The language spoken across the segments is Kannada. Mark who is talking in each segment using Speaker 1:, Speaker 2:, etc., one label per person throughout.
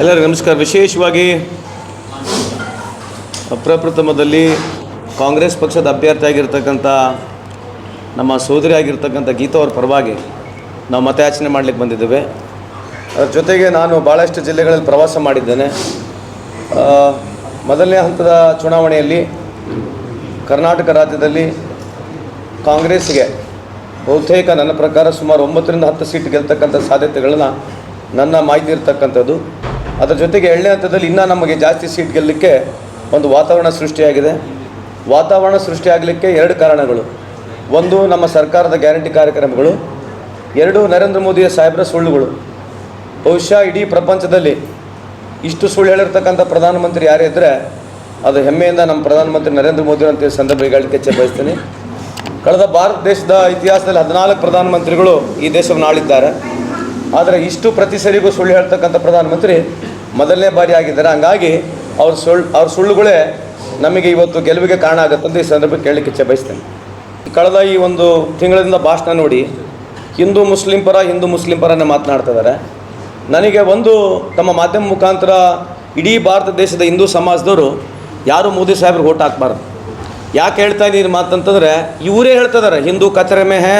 Speaker 1: ಎಲ್ಲರಿಗೂ ನಮಸ್ಕಾರ. ವಿಶೇಷವಾಗಿ ಪ್ರಪ್ರಥಮದಲ್ಲಿ ಕಾಂಗ್ರೆಸ್ ಪಕ್ಷದ ಅಭ್ಯರ್ಥಿ ಆಗಿರ್ತಕ್ಕಂಥ ನಮ್ಮ ಸೋದರಿ ಆಗಿರ್ತಕ್ಕಂಥ ಗೀತಾ ಅವ್ರ ಪರವಾಗಿ ನಾವು ಮತಯಾಚನೆ ಮಾಡಲಿಕ್ಕೆ ಬಂದಿದ್ದೇವೆ. ಅದರ ಜೊತೆಗೆ ನಾನು ಭಾಳಷ್ಟು ಜಿಲ್ಲೆಗಳಲ್ಲಿ ಪ್ರವಾಸ ಮಾಡಿದ್ದೇನೆ. ಮೊದಲನೇ ಹಂತದ ಚುನಾವಣೆಯಲ್ಲಿ ಕರ್ನಾಟಕ ರಾಜ್ಯದಲ್ಲಿ ಕಾಂಗ್ರೆಸ್ಗೆ ಬಹುತೇಕ ನನ್ನ ಪ್ರಕಾರ ಸುಮಾರು ಒಂಬತ್ತರಿಂದ ಹತ್ತು ಸೀಟ್ ಗೆಲ್ತಕ್ಕಂಥ ಸಾಧ್ಯತೆಗಳನ್ನು ನನ್ನ ಮಾಹಿತಿ ಇರ್ತಕ್ಕಂಥದ್ದು ಅದರ ಜೊತೆಗೆ ಎರಡನೇ ಹಂತದಲ್ಲಿ ಇನ್ನೂ ನಮಗೆ ಜಾಸ್ತಿ ಸೀಟ್ ಗೆಲ್ಲಲಿಕ್ಕೆ ಒಂದು ವಾತಾವರಣ ಸೃಷ್ಟಿಯಾಗಿದೆ. ವಾತಾವರಣ ಸೃಷ್ಟಿಯಾಗಲಿಕ್ಕೆ ಎರಡು ಕಾರಣಗಳು. ಒಂದು, ನಮ್ಮ ಸರ್ಕಾರದ ಗ್ಯಾರಂಟಿ ಕಾರ್ಯಕ್ರಮಗಳು. ಎರಡು, ನರೇಂದ್ರ ಮೋದಿಯ ಸಾಹೇಬರ ಸುಳ್ಳುಗಳು. ಬಹುಶಃ ಇಡೀ ಪ್ರಪಂಚದಲ್ಲಿ ಇಷ್ಟು ಸುಳ್ಳು ಹೇಳಿರ್ತಕ್ಕಂಥ ಪ್ರಧಾನಮಂತ್ರಿ ಯಾರೇ ಇದ್ದರೆ ಅದು ಹೆಮ್ಮೆಯಿಂದ ನಮ್ಮ ಪ್ರಧಾನಮಂತ್ರಿ ನರೇಂದ್ರ ಮೋದಿ ಅಂತ ಸಂದರ್ಭ ಇಚ್ಛೆ ಬಯಸ್ತೀನಿ ಕಳೆದ ಭಾರತ ದೇಶದ ಇತಿಹಾಸದಲ್ಲಿ ಹದಿನಾಲ್ಕು ಪ್ರಧಾನಮಂತ್ರಿಗಳು ಈ ದೇಶವನ್ನು ಆಳಿದ್ದಾರೆ. ಆದರೆ ಇಷ್ಟು ಪ್ರತಿ ಸರಿಗೂ ಸುಳ್ಳು ಹೇಳ್ತಕ್ಕಂಥ ಪ್ರಧಾನಮಂತ್ರಿ ಮೊದಲನೇ ಬಾರಿ ಆಗಿದ್ದಾರೆ. ಹಂಗಾಗಿ ಅವ್ರ ಸುಳ್ಳು ಅವ್ರ ಸುಳ್ಳುಗಳೇ ನಮಗೆ ಇವತ್ತು ಗೆಲುವಿಗೆ ಕಾರಣ ಆಗುತ್ತೆ ಅಂತ ಈ ಸಂದರ್ಭಕ್ಕೆ ಕೇಳಲಿಕ್ಕೆ ಇಚ್ಛೆ ಬಯಸ್ತೇನೆ. ಕಳೆದ ಈ ಒಂದು ತಿಂಗಳಿಂದ ಭಾಷಣ ನೋಡಿ ಹಿಂದೂ ಮುಸ್ಲಿಂ ಪರ ಹಿಂದೂ ಮುಸ್ಲಿಂ ಪರನೇ ಮಾತನಾಡ್ತಾ ಇದ್ದಾರೆ. ನನಗೆ ಒಂದು ತಮ್ಮ ಮಾಧ್ಯಮ ಮುಖಾಂತರ ಇಡೀ ಭಾರತ ದೇಶದ ಹಿಂದೂ ಸಮಾಜದವರು ಯಾರು ಮೋದಿ ಸಾಹೇಬ್ರಿಗೆ ಓಟ್ ಹಾಕ್ಬಾರ್ದು. ಯಾಕೆ ಹೇಳ್ತಾ ಇದ್ದೀನಿ ಮಾತಂತಂದರೆ ಇವರೇ ಹೇಳ್ತಿದ್ದಾರೆ ಹಿಂದೂ ಕಚರೆ ಮೇ ಹೇ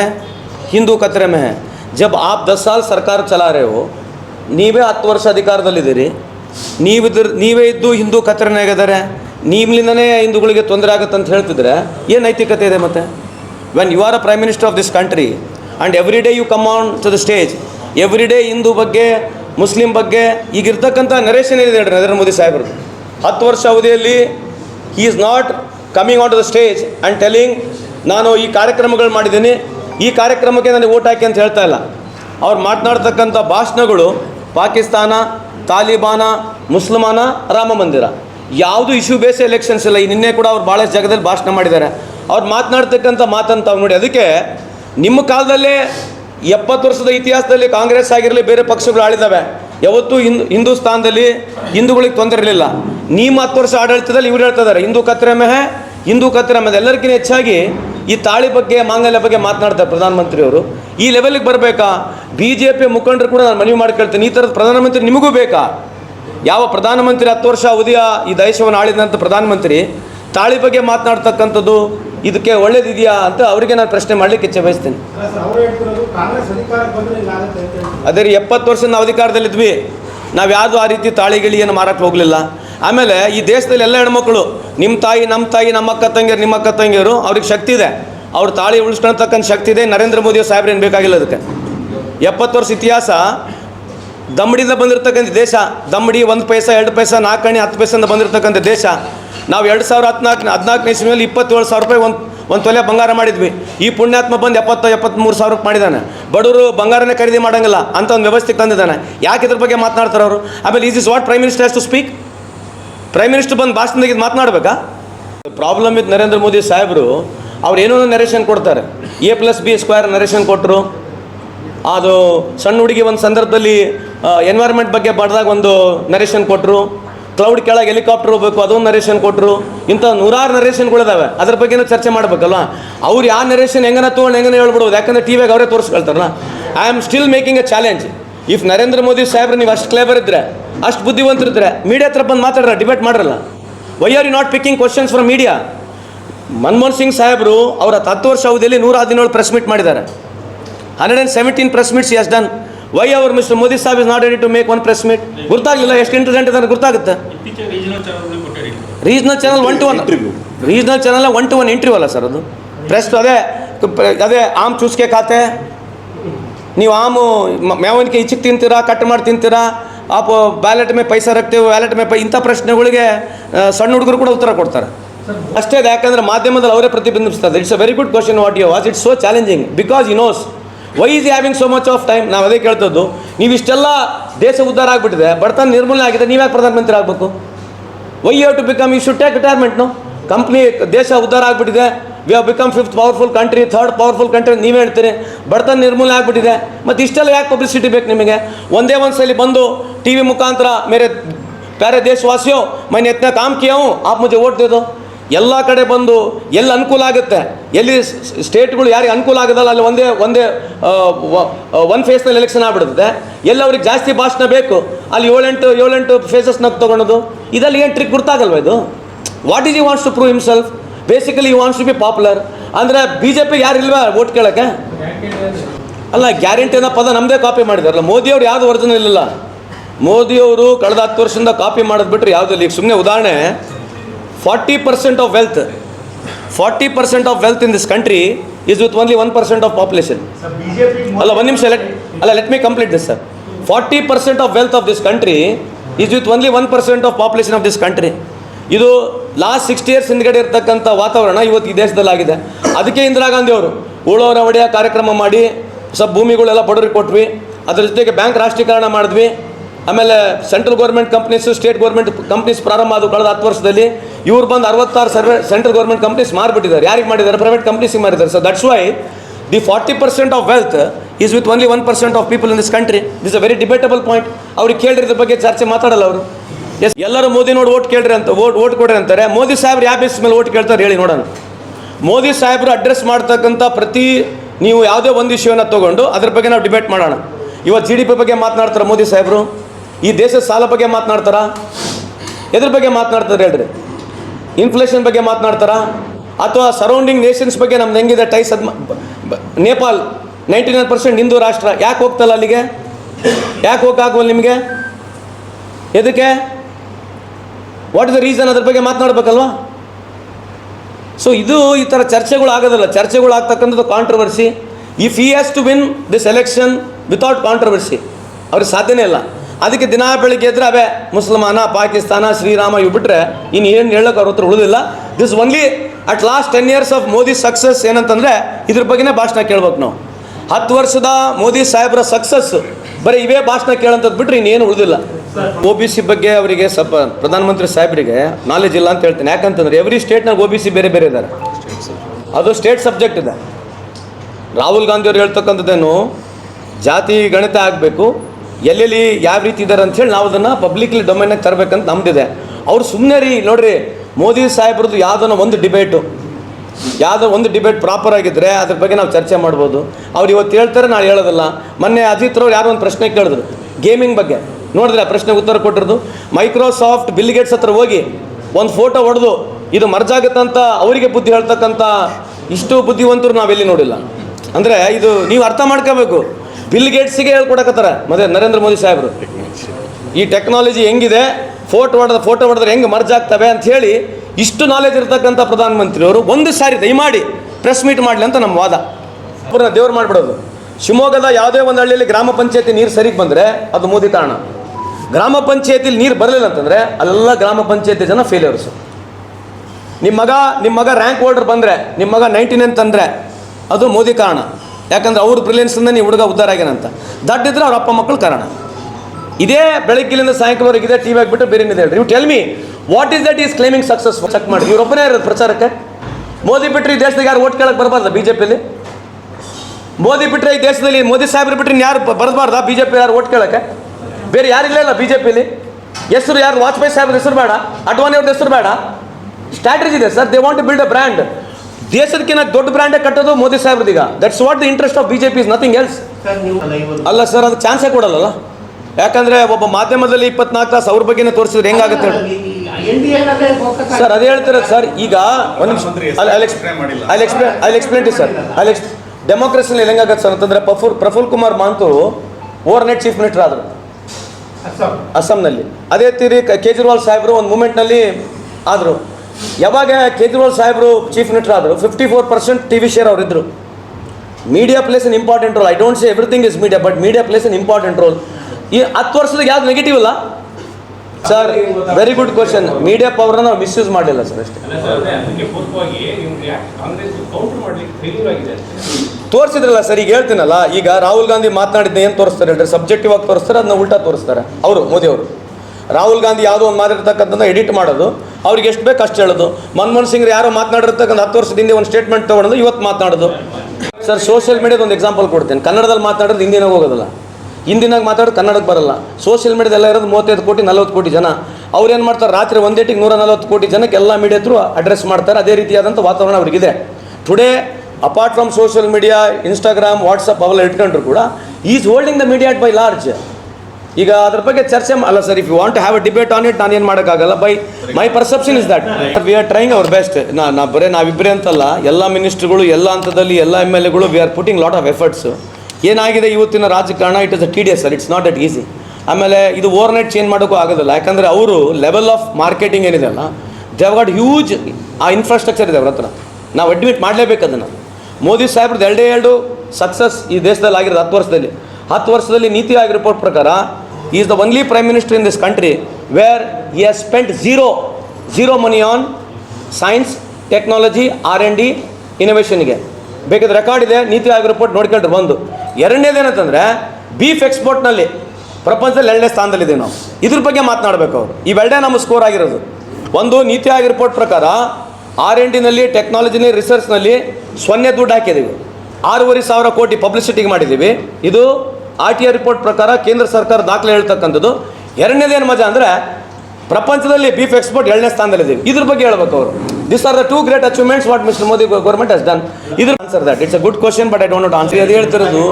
Speaker 1: ಹಿಂದೂ ಕಚರೆ ಮೇ ಹೇ ಜಬ್ ಆಪ್ ದಸ್ ಸಾಲ್ ಸರ್ಕಾರ ಚಲಾ ರೇ ಹೋ, ನೀವೇ ಹತ್ತು ವರ್ಷ ಅಧಿಕಾರದಲ್ಲಿದ್ದೀರಿ. ನೀವಿದ್ರ, ನೀವೇ ಇದ್ದು ಹಿಂದೂ ಕಚರನಾಗಿದ್ದಾರೆ ನಿಮ್ಮಿಂದನೇ ಹಿಂದೂಗಳಿಗೆ ತೊಂದರೆ ಆಗುತ್ತೆ ಅಂತ ಹೇಳ್ತಿದ್ರೆ ಏನು ನೈತಿಕತೆ ಇದೆ ಮತ್ತೆ? When you are a prime minister of this country and every day you come on to the stage every day Hindu ಬಗ್ಗೆ, ಮುಸ್ಲಿಂ ಬಗ್ಗೆ ಈಗ ಇರ್ತಕ್ಕಂಥ ನರೇಶನ್ ಏನಿದೆ ಹೇಳ್ರಿ ನರೇಂದ್ರ ಮೋದಿ ಸಾಹೇಬ್ರದ್ದು ಹತ್ತು ವರ್ಷ ಅವಧಿಯಲ್ಲಿ he is not coming on to the stage and telling ನಾನು ಈ ಕಾರ್ಯಕ್ರಮಗಳು ಮಾಡಿದ್ದೀನಿ ಈ ಕಾರ್ಯಕ್ರಮಕ್ಕೆ ನನಗೆ ಓಟ್ ಹಾಕಿ ಅಂತ ಹೇಳ್ತಾ ಇಲ್ಲ. ಅವ್ರು ಮಾತನಾಡ್ತಕ್ಕಂಥ ಭಾಷಣಗಳು ಪಾಕಿಸ್ತಾನ, ತಾಲಿಬಾನ, ಮುಸ್ಲಿಮಾನ, ರಾಮ ಮಂದಿರ. ಯಾವುದು ಇಶ್ಯೂ ಬೇಸ್ ಎಲೆಕ್ಷನ್ಸ್ ಇಲ್ಲ. ಈ ನಿನ್ನೆ ಕೂಡ ಅವ್ರು ಭಾಳಷ್ಟು ಜಾಗದಲ್ಲಿ ಭಾಷಣ ಮಾಡಿದ್ದಾರೆ. ಅವ್ರು ಮಾತನಾಡ್ತಕ್ಕಂಥ ಮಾತಂತ ನೋಡಿ. ಅದಕ್ಕೆ ನಿಮ್ಮ ಕಾಲದಲ್ಲೇ ಎಪ್ಪತ್ತು ವರ್ಷದ ಇತಿಹಾಸದಲ್ಲಿ ಕಾಂಗ್ರೆಸ್ ಆಗಿರಲಿ, ಬೇರೆ ಪಕ್ಷಗಳು ಆಳಿದ್ದಾವೆ. ಯಾವತ್ತೂ ಹಿಂದೂ, ಹಿಂದೂಸ್ತಾನದಲ್ಲಿ ಹಿಂದೂಗಳಿಗೆ ತೊಂದರೆ ಇರಲಿಲ್ಲ. ನಿಮ್ಮ ಹತ್ತು ವರ್ಷ ಆಡಳಿತದಲ್ಲಿ ಇವ್ರು ಹೇಳ್ತಾ ಇದ್ದಾರೆ. ಹಿಂದೂ ಕತ್ರೆ ಮೆಹೆ, ಹಿಂದೂ ಕತ್ರೆ ಮೆಹೆ. ಎಲ್ಲರಿಗಿಂತ ಹೆಚ್ಚಾಗಿ ಈ ತಾಳಿ ಬಗ್ಗೆ ಮಾಂಗಲ್ಯ ಬಗ್ಗೆ ಮಾತನಾಡ್ತಾರೆ ಪ್ರಧಾನಮಂತ್ರಿಯವರು. ಈ ಲೆವೆಲ್ಗೆ ಬರಬೇಕಾ? ಬಿ ಜೆ ಪಿ ಮುಖಂಡರು ಕೂಡ ನಾನು ಮನವಿ ಮಾಡ್ಕೊಳ್ತೀನಿ ಈ ಥರದ ಪ್ರಧಾನಮಂತ್ರಿ ನಿಮಗೂ ಬೇಕಾ? ಯಾವ ಪ್ರಧಾನಮಂತ್ರಿ ಹತ್ತು ವರ್ಷ ಅವಧಿಯ ಈ ದೇಶವನ್ನು ಆಳಿದಂಥ ಪ್ರಧಾನಮಂತ್ರಿ ತಾಳಿ ಬಗ್ಗೆ ಮಾತನಾಡ್ತಕ್ಕಂಥದ್ದು ಇದಕ್ಕೆ ಒಳ್ಳೇದಿದೆಯಾ ಅಂತ ಅವರಿಗೆ ನಾನು ಪ್ರಶ್ನೆ ಮಾಡಲಿಕ್ಕೆ ಇಚ್ಛೆ ಬಯಸ್ತೀನಿ. ಅದೇ ರೀ ಎಪ್ಪತ್ತು ವರ್ಷ ನಾವು ಅಧಿಕಾರದಲ್ಲಿದ್ವಿ. ನಾವು ಯಾವುದು ಆ ರೀತಿ ತಾಳಿಗಳಿಯನ್ನು ಮಾರಾಟ ಹೋಗಲಿಲ್ಲ. ಆಮೇಲೆ ಈ ದೇಶದಲ್ಲಿ ಎಲ್ಲ ಹೆಣ್ಮಕ್ಳು ನಿಮ್ಮ ತಾಯಿ ನಮ್ಮ ತಾಯಿ ನಮ್ಮ ಅಕ್ಕ ತಂಗಿಯರು ನಿಮ್ಮ ಅಕ್ಕ ತಂಗಿಯರು, ಅವ್ರಿಗೆ ಶಕ್ತಿ ಇದೆ. ಅವ್ರ ತಾಳಿ ಉಳಿಸ್ಕೊಳ್ತಕ್ಕಂಥ ಶಕ್ತಿ ಇದೆ. ನರೇಂದ್ರ ಮೋದಿ ಸಾಹೇಬ್ರೇನು ಬೇಕಾಗಿಲ್ಲ ಅದಕ್ಕೆ. ಎಪ್ಪತ್ತು ವರ್ಷ ಇತಿಹಾಸ ದಮ್ಮಡಿಯಿಂದ ಬಂದಿರತಕ್ಕಂಥ ದೇಶ ದಮ್ಮಡಿ ಒಂದು ಪೈಸಾ, ಎರಡು ಪೈಸಾ ನಾಲ್ಕಣಿ ಹತ್ತು ಪೈಸಿಂದ ಬಂದಿರತಕ್ಕಂಥ ದೇಶ. ನಾವು ಎರಡು ಸಾವಿರ ಹದಿನಾಲ್ಕು, ಹದಿನಾಲ್ಕನೇ ಇಸ್ವಿಯಲ್ಲಿ ಇಪ್ಪತ್ತೇಳು ಸಾವಿರ ರೂಪಾಯಿ ಒಂದು ಒಂದು ತೊಲೆ ಬಂಗಾರ ಮಾಡಿದ್ವಿ. ಈ ಪುಣ್ಯಾತ್ಮ ಬಂದು ಎಪ್ಪತ್ತು ಎಪ್ಪತ್ತ್ಮೂರು ರೂಪಾಯಿ ಮಾಡಿದ್ದಾನೆ ಬಡವರು ಬಂಗಾರನೇ ಖರೀದಿ ಮಾಡೋಂಗಿಲ್ಲ ಅಂತ ಒಂದು ವ್ಯವಸ್ಥೆ ತಂದಿದ್ದಾನೆ. ಯಾಕೆ ಇದ್ರ ಬಗ್ಗೆ ಮಾತನಾಡ್ತಾರೆ ಅವರು? ಆಮೇಲೆ is is what prime minister to speak prime minister ಬಂದು ಭಾಷಣದಾಗ ಮಾತನಾಡಬೇಕಾ? ಪ್ರಾಬ್ಲಮ್ ವಿತ್ ನರೇಂದ್ರ ಮೋದಿ ಸಾಹೇಬರು, ಅವ್ರು ಏನೋ ನೆರೇಷನ್ ಕೊಡ್ತಾರೆ. A plus B square narration ಕೊಟ್ಟರು ಅದು ಸಣ್ಣ ಹುಡುಗಿ ಒಂದು ಸಂದರ್ಭದಲ್ಲಿ ಎನ್ವೈರ್ಮೆಂಟ್ ಬಗ್ಗೆ ಬಡ್ದಾಗ ಒಂದು ನರೇಷನ್ ಕೊಟ್ಟರು ಕ್ಲೌಡ್ ಕೆಳಗೆ ಹೆಲಿಕಾಪ್ಟರ್ ಹೋಗ್ಬೇಕು ಅದೊಂದು ನರೇಷನ್ ಕೊಟ್ಟರು ಇಂಥ ನೂರಾರು ನರೇಷನ್ಗಳಿದಾವೆ ಅದ್ರ ಬಗ್ಗೆನೂ ಚರ್ಚೆ ಮಾಡಬೇಕಲ್ವ? ಅವ್ರು ಯಾವ ನರೇಷನ್ ಹೆಂಗನ ತೊಗೊಂಡು ಹೆಂಗನ ಹೇಳ್ಬಿಡ್ಬೋದು? ಯಾಕಂದ್ರೆ ಟಿ ವಿಗೆ ಅವರೇ ತೋರಿಸ್ಕೊಳ್ತಾರಲ್ಲ. I am still making a challenge if Narendra Modi ಸಾಹೇಬ್ರು ನೀವು ಅಷ್ಟು ಕ್ಲೇಬರ್ ಇದ್ದರೆ ಅಷ್ಟು ಬುದ್ಧಿವಂತರಿದ್ರೆ ಮೀಡಿಯಾ ಹತ್ರ ಬಂದು ಮಾತಾಡ್ರ debate ಮಾಡ್ರಲ್ಲ. Why are you not picking questions from media Manmohan Singh ಸಾಹೇಬರು ಅವರ ಹತ್ತು ವರ್ಷ ಅವಧಿಯಲ್ಲಿ ನೂರ ಹದಿನೇಳು ಪ್ರೆಸ್ ಮೀಟ್ ಮಾಡಿದ್ದಾರೆ. Hundred and seventeen press meets has done why our mister Modi Saheb is not ready to make one press meet ಗೊತ್ತಾಗಲಿಲ್ಲ ಎಷ್ಟು ಇಂಟೆಲಿಜೆಂಟ್ ಇದೆ ಗೊತ್ತಾಗುತ್ತೆ
Speaker 2: channel
Speaker 1: regional channel one to one regional channel one to one interview ಅಲ್ಲ ಸರ್ ಅದು. ಪ್ರೆಸ್ ಅದೇ ಅದೇ ಆಮ್ ಚೂಸ್ಕೆ ಖಾತೆ. ನೀವು ಆಮು ಮ್ಯಾವನಿಕೆ ಇಚ್ಚಿಗೆ ತಿಂತೀರಾ ಕಟ್ ಮಾಡಿ ತಿಂತೀರಾ? ಆಪ್ ಬ್ಯಾಲೆಟ್ ಮೇಲೆ ಪೈಸಾ ರಕ್ತೇವೆ ವ್ಯಾಲೆಟ್ ಮೇಲೆ ಪೈ ಇಂಥ ಪ್ರಶ್ನೆಗಳಿಗೆ ಸಣ್ಣ ಹುಡುಗರು ಕೂಡ ಉತ್ತರ ಕೊಡ್ತಾರೆ. ಅಷ್ಟೇ ಅದು ಯಾಕಂದ್ರೆ ಮಾಧ್ಯಮದಲ್ಲಿ ಅವರೇ ಪ್ರತಿಬಿಂಬಿಸ್ತಾರೆ. It's a very good question what you was it's so challenging because you knows why is having so much of time ನಾವು ಅದೇ ಕೇಳ್ತದ್ದು, ನೀವು ಇಷ್ಟೆಲ್ಲ ದೇಶ ಉದ್ಧಾರ ಆಗಿಬಿಟ್ಟಿದೆ, ಬಡತನ ನಿರ್ಮೂಲನೆ ಆಗಿದೆ ನೀವ್ಯಾಕೆ ಪ್ರಧಾನಮಂತ್ರಿ ಆಗಬೇಕು? Why you to become you should take retirement no company ದೇಶ ಉದ್ಧಾರ ಆಗಿಬಿಟ್ಟಿದೆ we have become fifth powerful country third powerful country ನೀವು ಹೇಳ್ತೀರಿ. ಬಡತನ ನಿರ್ಮೂಲನೆ ಆಗಿಬಿಟ್ಟಿದೆ. ಮತ್ತು ಇಷ್ಟೆಲ್ಲ ಯಾಕೆ ಪಬ್ಲಿಸಿಟಿ ಬೇಕು ನಿಮಗೆ? ಒಂದೇ ಒಂದು ಸಲ ಬಂದು ಟಿ ವಿ ಮುಖಾಂತರ ಮೇರೆ ಬೇರೆ ದೇಶವಾಸಿಯೋ, ಮೈನ್ ಎತ್ತನ ಕಾಮ್ ಕಿಯೋ ಆಪ್ ಮುಂಚೆ ಓಡ್ತಿದ್ದು ಎಲ್ಲ ಕಡೆ ಬಂದು ಎಲ್ಲಿ ಅನುಕೂಲ ಆಗುತ್ತೆ? ಎಲ್ಲಿ ಸ್ಟೇಟ್ಗಳು ಯಾರಿಗೆ ಅನುಕೂಲ ಆಗೋದಲ್ಲ, ಅಲ್ಲಿ ಒಂದೇ ಒಂದೇ ಒನ್ ಫೇಸ್ನಲ್ಲಿ ಎಲೆಕ್ಷನ್ ಆಗ್ಬಿಡುತ್ತೆ. ಎಲ್ಲಿ ಅವ್ರಿಗೆ ಜಾಸ್ತಿ ಭಾಷಣ ಬೇಕು, ಅಲ್ಲಿ ಏಳೆಂಟು ಏಳೆಂಟು ಫೇಸಸ್ನಾಗ ತೊಗೊಳೋದು ಇದರಲ್ಲಿ ಏನು ಟ್ರಿಕ್ ಗುರ್ತಾಗಲ್ವ ಇದು? What is you wants to prove himself basically you wants to be popular ಅಂದರೆ ಬಿ ಜೆ ಪಿ ಯಾರು ಇಲ್ವಾ ವೋಟ್ ಕೇಳೋಕ್ಕೆ? ಅಲ್ಲ ಗ್ಯಾರಂಟಿ ಅನ್ನೋ ಪದ ನಮ್ಮದೇ ಕಾಪಿ ಮಾಡಿದಾರಲ್ಲ. ಮೋದಿಯವ್ರು ಯಾವುದು ಒರಿಜಿನಲ್ ಇಲ್ಲ ಮೋದಿಯವರು ಕಳೆದ ಹತ್ತು ವರ್ಷದಿಂದ ಕಾಪಿ ಮಾಡೋದು ಬಿಟ್ಟರೆ ಯಾವುದಿಲ್ಲ ಈಗ ಸುಮ್ಮನೆ ಉದಾಹರಣೆ forty percent of wealth forty percent of wealth in this country is with only one percent of population ಅಲ್ಲ, ಒಂದು ನಿಮಿಷ ಲೆಟ್ ಅಲ್ಲ let me complete this sir forty percent of wealth of this country is with only one percent of population of this country ಇದು ಲಾಸ್ಟ್ ಸಿಕ್ಸ್ಟಿ ಇಯರ್ಸ್ ಹಿಂದ್ಗಡೆ ಇರತಕ್ಕಂಥ ವಾತಾವರಣ ಇವತ್ತು ಈ ದೇಶದಲ್ಲಾಗಿದೆ. ಅದಕ್ಕೆ ಇಂದಿರಾ ಗಾಂಧಿ ಅವರು ಉಳೋರ ಒಡೆಯ ಕಾರ್ಯಕ್ರಮ ಮಾಡಿ ಸಬ್ ಭೂಮಿಗಳೆಲ್ಲ ಬಡವರಿಗೆ ಕೊಟ್ವಿ. ಅದರ ಜೊತೆಗೆ ಬ್ಯಾಂಕ್ ರಾಷ್ಟ್ರೀಕರಣ ಮಾಡಿದ್ವಿ. ಆಮೇಲೆ central government companies state government companies ಪ್ರಾರಂಭ ಆದವು ಕಳೆದ ಹತ್ತು ವರ್ಷದಲ್ಲಿ. ಇವ್ರು ಬಂದು ಅರವತ್ತಾರು ಸರ್ವೆ ಸೆಂಟ್ರಲ್ ಗೌರ್ಮೆಂಟ್ ಕಂಪ್ನೀಸ್ ಮಾರ್ಬಿಟ್ಟಿದ್ದಾರೆ. ಯಾರಿಗೆ ಮಾಡಿದ್ದಾರೆ? ಪ್ರೈವೇಟ್ ಕಂಪ್ನೀಸಿಗೆ ಮಾಡಿದ್ದಾರೆ. So that's why the forty percent of wealth is with only one percent of people in this country this a very debatable point ಅವ್ರಿಗೆ ಕೇಳಿರೋದ್ರ ಬಗ್ಗೆ ಚರ್ಚೆ ಮಾತಾಡಲ್ಲ ಅವರು. ಎಸ್ ಎಲ್ಲರೂ ಮೋದಿ ನೋಡಿ ಓಟ್ ಕೇಳ್ರಿ ಅಂತ ಓಟ್ ಓಟ್ ಕೊಡ್ರಿ ಅಂತಾರೆ. ಮೋದಿ ಸಾಹೇಬ್ರು ಯಾವ ಬೇಸ್ ಮೇಲೆ ಓಟ್ ಕೇಳ್ತಾರೆ ಹೇಳಿ ನೋಡೋಣ. ಮೋದಿ ಸಾಹೇಬರು ಅಡ್ರೆಸ್ ಮಾಡ್ತಕ್ಕಂಥ ಪ್ರತಿ, ನೀವು ಯಾವುದೇ ಒಂದು ವಿಷಯವನ್ನು ತಗೊಂಡು ಅದ್ರ ಬಗ್ಗೆ ನಾವು ಡಿಬೇಟ್ ಮಾಡೋಣ. ಇವತ್ತು ಜಿ ಡಿ ಪಿ ಬಗ್ಗೆ ಮಾತನಾಡ್ತಾರೆ ಮೋದಿ ಸಾಹೇಬರು? ಈ ದೇಶದ ಸಾಲ ಬಗ್ಗೆ ಮಾತನಾಡ್ತಾರಾ? ಎದ್ರ ಬಗ್ಗೆ ಮಾತನಾಡ್ತಾರೆ ಹೇಳ್ರಿ? ಇನ್ಫ್ಲೇಷನ್ ಬಗ್ಗೆ ಮಾತನಾಡ್ತಾರಾ? ಅಥವಾ ಸರೌಂಡಿಂಗ್ ನೇಷನ್ಸ್ ಬಗ್ಗೆ ನಮ್ದು ಹೆಂಗಿದೆ? ಟೈಸ್ ಅದ್ Nepal ninety nine percent Hindu ರಾಷ್ಟ್ರ ಯಾಕೆ ಹೋಗ್ತಲ್ಲ ಅಲ್ಲಿಗೆ? ಯಾಕೆ ಹೋಗಕ್ಕಾಗಲ್ಲ ನಿಮಗೆ? ಎದಕ್ಕೆ? ವಾಟ್ ಇಸ್ ದ ರೀಸನ್ ಅದ್ರ ಬಗ್ಗೆ ಮಾತನಾಡ್ಬೇಕಲ್ವಾ? ಸೊ ಇದು ಈ ಥರ ಚರ್ಚೆಗಳು ಆಗೋದಿಲ್ಲ. ಚರ್ಚೆಗಳು ಆಗ್ತಕ್ಕಂಥದ್ದು controversy if he has to win this election without controversy ಅವ್ರಿಗೆ ಸಾಧ್ಯನೇ ಇಲ್ಲ. ಅದಕ್ಕೆ ದಿನ ಬೆಳಿಗ್ಗೆ ಎದ್ರೆ ಅವೇ ಮುಸಲ್ಮಾನ, ಪಾಕಿಸ್ತಾನ, ಶ್ರೀರಾಮ ಇವು ಬಿಟ್ಟರೆ ಇನ್ನು ಏನು ಹೇಳೋಕೆ ಅವ್ರ ಹತ್ರ ಉಳಿದಿಲ್ಲ. This only at last ten years of Modi success ಏನಂತಂದರೆ ಇದ್ರ ಬಗ್ಗೆನೇ ಭಾಷಣ ಕೇಳ್ಬೇಕು ನಾವು. ಹತ್ತು ವರ್ಷದ ಮೋದಿ ಸಾಹೇಬ್ರ ಸಕ್ಸಸ್ ಬರೀ ಇವೇ ಭಾಷಣ ಕೇಳೋಂಥದ್ದು ಬಿಟ್ಟರೆ ಇನ್ನೇನು ಉಳಿದಿಲ್ಲ. ಒ ಬಿ ಸಿ ಬಗ್ಗೆ ಅವರಿಗೆ ಸ್ವಲ್ಪ ಪ್ರಧಾನಮಂತ್ರಿ ಸಾಹೇಬರಿಗೆ ನಾಲೆಜ್ ಇಲ್ಲ ಅಂತ ಹೇಳ್ತೀನಿ. ಯಾಕಂತಂದ್ರೆ ಎವ್ರಿ ಸ್ಟೇಟ್ನಾಗ ಒ ಬಿ ಸಿ ಬೇರೆ ಬೇರೆ ಇದ್ದಾರೆ. ಅದು ಸ್ಟೇಟ್ ಸಬ್ಜೆಕ್ಟ್ ಇದೆ. ರಾಹುಲ್ ಗಾಂಧಿ ಅವರು ಹೇಳ್ತಕ್ಕಂಥದ್ದೇನು, ಜಾತಿ, ಗಣಿತ ಆಗಬೇಕು, ಎಲ್ಲೆಲ್ಲಿ ಯಾವ ರೀತಿ ಇದ್ದಾರೆ ಅಂಥೇಳಿ ನಾವು ಅದನ್ನು ಪಬ್ಲಿಕ್ಲಿ ಡೊಮೈನಾಗ ತರಬೇಕಂತ ನಮ್ದಿದೆ. ಅವ್ರು ಸುಮ್ಮನೆ ರೀ, ನೋಡ್ರಿ, ಮೋದಿ ಸಾಹೇಬ್ರದ್ದು ಯಾವುದನ್ನ ಒಂದು ಡಿಬೇಟು ಯಾವುದೋ ಒಂದು ಡಿಬೇಟ್ ಪ್ರಾಪರ್ ಆಗಿದ್ದರೆ ಅದ್ರ ಬಗ್ಗೆ ನಾವು ಚರ್ಚೆ ಮಾಡ್ಬೋದು. ಅವ್ರು ಇವತ್ತು ಹೇಳ್ತಾರೆ, ನಾಳೆ ಹೇಳೋದಿಲ್ಲ. ಮೊನ್ನೆ ಅಜಿತ್ ಅವ್ರು ಯಾರೋ ಒಂದು ಪ್ರಶ್ನೆ ಕೇಳಿದ್ರು ಗೇಮಿಂಗ್ ಬಗ್ಗೆ. ನೋಡಿದ್ರೆ ಆ ಪ್ರಶ್ನೆಗೆ ಉತ್ತರ ಕೊಟ್ಟಿರೋದು. ಮೈಕ್ರೋಸಾಫ್ಟ್ ಬಿಲ್ ಗೇಟ್ಸ್ ಹತ್ರ ಹೋಗಿ ಒಂದು ಫೋಟೋ ಹೊಡೆದು ಇದು ಮರ್ಜಾಗತ್ತಂತ ಅವರಿಗೆ ಬುದ್ಧಿ ಹೇಳ್ತಕ್ಕಂಥ ಇಷ್ಟು ಬುದ್ಧಿವಂತರು ನಾವೆಲ್ಲಿ ನೋಡಿಲ್ಲ. ಅಂದರೆ ಇದು ನೀವು ಅರ್ಥ ಮಾಡ್ಕೋಬೇಕು. ಬಿಲ್ ಗೇಟ್ಸಿಗೆ ಹೇಳ್ಕೊಡಕತ್ತಾರ. ಮತ್ತೆ ನರೇಂದ್ರ ಮೋದಿ ಸಾಹೇಬರು. ಈ ಟೆಕ್ನಾಲಜಿ ಹೆಂಗಿದೆ? ಫೋಟೋ ಹೊಡೆದ ಫೋಟೋ ಹೊಡೆದ್ರೆ ಹೆಂಗೆ ಮರ್ಜ್ ಆಗ್ತವೆ ಅಂತ ಹೇಳಿ ಇಷ್ಟು ನಾಲೆಜ್ ಇರತಕ್ಕಂಥ ಪ್ರಧಾನಮಂತ್ರಿಯವರು ಒಂದು ಸಾರಿ ದಯಮಾಡಿ ಪ್ರೆಸ್ ಮೀಟ್ ಮಾಡಲಿ ಅಂತ ನಮ್ಮ ವಾದ. ಪೂರ್ಣ ದೇವ್ರು ಮಾಡಿಬಿಡೋದು. ಶಿವಮೊಗ್ಗದ ಯಾವುದೇ ಒಂದು ಹಳ್ಳಿಯಲ್ಲಿ ಗ್ರಾಮ ಪಂಚಾಯತಿ ನೀರು ಸರಿಗೆ ಬಂದರೆ ಅದು ಮೋದಿ ಕಾರಣ ಗ್ರಾಮ ಪಂಚಾಯತಿಲಿ ನೀರು ಬರಲಿಲ್ಲ ಅಂತಂದರೆ ಅಲ್ಲೆಲ್ಲ ಗ್ರಾಮ ಪಂಚಾಯತಿ ಜನ ಫೇಲ್ಯೂರ್ಸು ನಿಮ್ಮ ಮಗ ನಿಮ್ಮ ಮಗ ರ್ಯಾಂಕ್ ಹೋಲ್ಡರ್ ಬಂದರೆ ನಿಮ್ಮ ಮಗ ನೈಂಟಿ ನೈನ್ ತಂದರೆ, ಅದು ಮೋದಿ ಕಾರಣ. ಯಾಕಂದ್ರೆ ಅವ್ರ ಬ್ರಿಲಿಯನ್ಸಿಂದ ನೀವು ಹುಡುಗ ಉದ್ಧಾರ ಆಗ್ಯಾನಂತ ದಡ್ಡಿದ್ರೆ ಅವ್ರ ಅಪ್ಪ ಮಕ್ಕಳು ಕಾರಣ. ಇದೇ ಬೆಳಗ್ಗಿಲಿಂದ ಸಾಯಂಕಾಲವರೆಗೆ ಇದೆ ಟಿ ವಿ ಆಗಿಬಿಟ್ಟು ಬೇರೆ ಏನಿದೆ ಹೇಳ್ರಿ. You tell me what is that is claiming success check ಮಾಡಿ. ಇವರೊಬ್ಬನೇ ಇರೋದು ಪ್ರಚಾರಕ್ಕೆ. ಮೋದಿ ಬಿಟ್ಟರೆ ಈ ದೇಶದಾಗ ಯಾರು ಓಟ್ ಕೇಳಕ್ಕೆ ಬರಬಾರ್ದ ಬಿ ಜೆ ಪಿಲಿ ಮೋದಿ ಬಿಟ್ಟರೆ ಈ ದೇಶದಲ್ಲಿ ಮೋದಿ ಸಾಹೇಬ್ರು ಬಿಟ್ಟರೆ ಯಾರು ಬರಬಾರ್ದಾ ಬಿ ಜೆ ಪಿ ಯಾರು ಓಟ್ ಕೇಳಕ್ಕೆ? ಬೇರೆ ಯಾರಿಲ್ಲ ಇಲ್ಲ ಬಿ ಜೆ ಪಿಲಿ ಹೆಸರು ಯಾರು? ವಾಜಪೇಯಿ ಸಾಹೇಬ್ರ ಹೆಸರು ಬೇಡ. ಅಡ್ವಾನಿ ಅವ್ರದ್ದು ಹೆಸರು ಬೇಡ. ಸ್ಟ್ರಾಟಜಿ ಇದೆ sir. They want to build a brand ದೇಶದಕ್ಕಿಂತ ದೊಡ್ಡ ಬ್ರ್ಯಾಂಡೇ ಕಟ್ಟೋದು Modi ಸಾಹೇಬ್ರದೀಗ. That's what the interest of B J P is nothing else ಅಲ್ಲ. ಸರ್ ಅದು ಚಾನ್ಸೇ ಕೊಡಲ್ಲ ಯಾಕಂದ್ರೆ ಒಬ್ಬ ಮಾಧ್ಯಮದಲ್ಲಿ ಇಪ್ಪತ್ನಾಲ್ಕು ತಾಸು ಅವ್ರ ಬಗ್ಗೆನೇ ತೋರಿಸಿದ್ರೆ ಹೆಂಗಾಗುತ್ತೆ ಹೇಳಿ. ಸರ್ ಅದೇ ಹೇಳ್ತಾರೆ ಸರ್ ಈಗ ಒಂದು ಎಕ್ಸ್ಪ್ಲೇನ್ ಟು ಸರ್ ಅಲ್ಲಿ ಡೆಮೋಕ್ರಸಿನಲ್ಲಿ ಹೆಂಗಾಗತ್ತೆ ಸರ್ ಅಂತಂದ್ರೆ Praful Praful Kumar Mahanta overnight chief minister ಆದರು. ಅಸ್ಸಾಂನಲ್ಲಿ. ಅದೇ ತೀರಿ ಕೇಜ್ರಿವಾಲ್ ಸಾಹೇಬರು ಒಂದು ಮೂಮೆಂಟ್ನಲ್ಲಿ ಆದರು. ಯಾವಾಗ ಕೇಜ್ರಿವಾಲ್ ಸಾಹೇಬರು ಚೀಫ್ ಮಿನಿಸ್ಟರ್ ಆದರು fifty four percent T V share ಅವರಿದ್ದರು media plays in important role I don't say everything is media but media plays in important role ಈ ಹತ್ತು ವರ್ಷದಾಗ ಯಾವ್ದು ನೆಗೆಟಿವ್ ಅಲ್ಲ sir very good question media ಪವರ್ನ ನಾವು ಮಿಸ್ಯೂಸ್ ಮಾಡಲಿಲ್ಲ ಸರ್ ಅಷ್ಟೇ. ತೋರಿಸಿದ್ರಲ್ಲ ಸರಿ, ಈಗ ಹೇಳ್ತೀನಲ್ಲ, ಈಗ ರಾಹುಲ್ ಗಾಂಧಿ ಮಾತನಾಡಿದ್ದ ಏನು ತೋರಿಸ್ತಾರೆ ಹೇಳ್ರಿ? ಸಬ್ಜೆಕ್ಟಿವ್ ಆಗಿ ತೋರಿಸ್ತಾರೆ, ಅದನ್ನ ಉಲ್ಟಾ ತೋರಿಸ್ತಾರೆ. ಅವರು, ಮೋದಿ ಅವರು. ರಾಹುಲ್ ಗಾಂಧಿ ಯಾವುದೋ ಒಂದು ಮಾತಾಡಿರ್ತಕ್ಕಂಥದ್ದು ಎಡಿಟ್ ಮಾಡೋದು, ಅವ್ರಿಗೆ ಎಷ್ಟು ಬೇಕು ಅಷ್ಟು ಹೇಳೋದು. ಮನಮೋಹನ್ ಸಿಂಗ್ ಯಾರೋ ಮಾತನಾಡಿರ್ತಕ್ಕಂಥ ಹತ್ತು ವರ್ಷದ ಹಿಂದೆ ಒಂದು ಸ್ಟೇಟ್ಮೆಂಟ್ ತೊಗೊಳೋದು ಇವತ್ತು ಮಾತನಾಡೋದು. ಸರ್ ಸೋಷಿಯಲ್ ಮೀಡಿಯಾದ ಒಂದು ಎಕ್ಸಾಂಪಲ್ ಕೊಡ್ತೇನೆ. ಕನ್ನಡದಲ್ಲಿ ಮಾತಾಡೋದು ಹಿಂದಿನಾಗ ಹೋಗೋದಿಲ್ಲ. ಹಿಂದಿನಾಗ ಮಾತಾಡೋದು ಕನ್ನಡಕ್ಕೆ ಬರಲ್ಲ. ಸೋಷಿಯಲ್ ಮೀಡಿಯಾದೆಲ್ಲ ಇರೋದು ಮೂವತ್ತೈದು ಕೋಟಿ, ನಲ್ವತ್ತು ಕೋಟಿ ಜನ. ಅವ್ರು ಏನು ಮಾಡ್ತಾರೆ? ರಾತ್ರಿ ಒಂದೇಟಿಗೆ ನೂರ ನಲವತ್ತು ಕೋಟಿ ಜನಕ್ಕೆ ಎಲ್ಲ ಮೀಡಿಯಾ ಥ್ರೂ ಅಡ್ರೆಸ್ ಮಾಡ್ತಾರೆ. ಅದೇ ರೀತಿಯಾದಂಥ ವಾತಾವರಣ ಅವ್ರಿಗಿದೆ. Today apart from social media Instagram WhatsApp ಅವೆಲ್ಲ ಇಟ್ಕೊಂಡ್ರು ಕೂಡ is holding the media by large ಈಗ ಅದ್ರ ಬಗ್ಗೆ ಚರ್ಚೆ ಅಲ್ಲ sir if you want have a debate on it ನಾನು ಏನು ಮಾಡೋಕ್ಕಾಗಲ್ಲ. By my perception is that we are trying our best ನಾ ನಾ ಬರೀ ನಾವಿಬ್ಬರೇ ಅಂತಲ್ಲ, ಎಲ್ಲ ಮಿನಿಸ್ಟ್ರುಗಳು ಎಲ್ಲ ಹಂತದಲ್ಲಿ ಎಲ್ಲ ಎಂ ಎಲ್ ಎಗಳು we are putting lot of efforts ಏನಾಗಿದೆ ಇವತ್ತಿನ ರಾಜಕಾರಣ? It is a T D S sir it's not that easy ಆಮೇಲೆ ಇದು ಓವರ್ ನೈಟ್ ಚೇಂಜ್ ಮಾಡೋಕ್ಕೂ ಆಗೋದಿಲ್ಲ. ಯಾಕಂದರೆ ಅವರು ಲೆವೆಲ್ ಆಫ್ ಮಾರ್ಕೆಟಿಂಗ್ ಏನಿದೆ ಅಲ್ಲ ಗಾಟ್ ಹ್ಯೂಜ್ ಆ ಇನ್ಫ್ರಾಸ್ಟ್ರಕ್ಚರ್ ಇದೆ ಅವ್ರ ಹತ್ರ. ನಾವು ಅಡ್ಮಿಟ್ ಮಾಡಲೇಬೇಕು ಅದನ್ನು. ಮೋದಿ ಸಾಹೇಬ್ರದ್ದು ಎರಡೇ ಎರಡು ಸಕ್ಸಸ್ ಈ ದೇಶದಲ್ಲಿ ಆಗಿರೋದು ಹತ್ತು ವರ್ಷದಲ್ಲಿ. ಹತ್ತು ವರ್ಷದಲ್ಲಿ ನೀತಿ ಆಯೋಗ ರಿಪೋರ್ಟ್ ಪ್ರಕಾರ is the only prime minister in this country where he has spent zero zero money on science technology R and D ಇನೋವೇಷನ್ಗೆ ಬೇಕಾದ ರೆಕಾರ್ಡ್ ಇದೆ, ನೀತಿ ಆಯೋಗ ರಿಪೋರ್ಟ್ ನೋಡ್ಕೊಂಡ್ರೆ ಒಂದು ಎರಡನೇದೇನಂತಂದರೆ ಬೀಫ್ ಎಕ್ಸ್ಪೋರ್ಟ್ನಲ್ಲಿ ಪ್ರಪಂಚದಲ್ಲಿ ಎರಡನೇ ಸ್ಥಾನದಲ್ಲಿದೆ ನಾವು. ಇದ್ರ ಬಗ್ಗೆ ಮಾತನಾಡಬೇಕು ಅವರು. ಇವೆರಡೇ ನಮ್ಮ ಸ್ಕೋರ್ ಆಗಿರೋದು. ಒಂದು ನೀತಿ ಆಯೋಗ ರಿಪೋರ್ಟ್ ಪ್ರಕಾರ ಆರ್ ಎನ್ ಡಿನಲ್ಲಿ ಟೆಕ್ನಾಲಜಿನಲ್ಲಿ ರಿಸರ್ಚ್ನಲ್ಲಿ ಸೊನ್ನೆ ದುಡ್ಡು ಹಾಕಿದ್ದೀವಿ ಆರೂವರೆ ಸಾವಿರ ಕೋಟಿ ಪಬ್ಲಿಸಿಟಿಗೆ ಮಾಡಿದ್ದೀವಿ ಇದು ಆರ್ ಟಿ ಐ ರಿಪೋರ್ಟ್ ಪ್ರಕಾರ ಕೇಂದ್ರ ಸರ್ಕಾರ ದಾಖಲೆ ಹೇಳ್ತಕ್ಕಂಥದ್ದು. ಎರಡನೇದೇನು ಮಜಾ ಅಂದರೆ, ಪ್ರಪಂಚದಲ್ಲಿ ಬೀಫ್ ಎಕ್ಸ್ಪೋರ್ಟ್ ಎರಡನೇ ಸ್ಥಾನದಲ್ಲಿದ್ದೀವಿ ಇದ್ರ ಬಗ್ಗೆ ಹೇಳ್ಬೇಕು ಅವರು. This are the two great achievements what mister Modi government has done ಇದ್ರ answer that it's a good question but I don't answer ಅದು ಹೇಳ್ತಿರೋದು,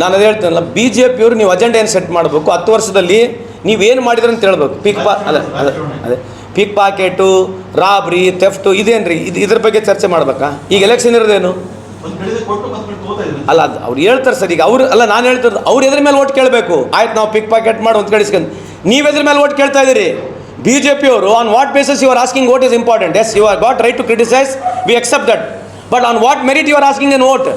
Speaker 1: ನಾನು ಅದು ಹೇಳ್ತೀನಲ್ಲ ಬಿ ಜೆ ಪಿಯವರು ನೀವು ಅಜೆಂಡ ಏನು ಸೆಟ್ ಮಾಡಬೇಕು? ಹತ್ತು ವರ್ಷದಲ್ಲಿ ನೀವೇನು ಮಾಡಿದ್ರು ಅಂತ ಹೇಳ್ಬೇಕು. ಪೀಕ್ ಪಾ ಅದೇ ಅದೇ ಅದೇ. ಪಿಕ್ ಪಾಕೆಟು ರಾಬ್ರಿ ತೆಫ್ಟು ಇದೇನ್ರಿ? ಇದು ಇದ್ರ ಬಗ್ಗೆ ಚರ್ಚೆ ಮಾಡ್ಬೇಕಾ? ಈಗ ಎಲೆಕ್ಷನ್ ಇರೋದೇನು? ಅಲ್ಲ, ಅದು ಅವ್ರು ಹೇಳ್ತಾರೆ ಸರ್, ಈಗ ಅವ್ರು ಅಲ್ಲ, ನಾನು ಹೇಳ್ತಿರೋದು ಅವ್ರು ಎದ್ರ ಮೇಲೆ ಓಟ್ ಕೇಳಬೇಕು? ಆಯ್ತು, ನಾವು ಪಿಕ್ ಪಾಕೆಟ್ ಮಾಡಿ ಒಂದು ಕಡಿಸ್ಕೊಂಡು ನೀವು ಎದ್ರ ಮೇಲೆ ಓಟ್ ಕೇಳ್ತಾ ಇದ್ದೀರಿ? ಬಿ ಜೆ ಪಿಯವರು on what bases you are asking vote is important as you are got right to criticise we accept that but on what merit you are asking and vote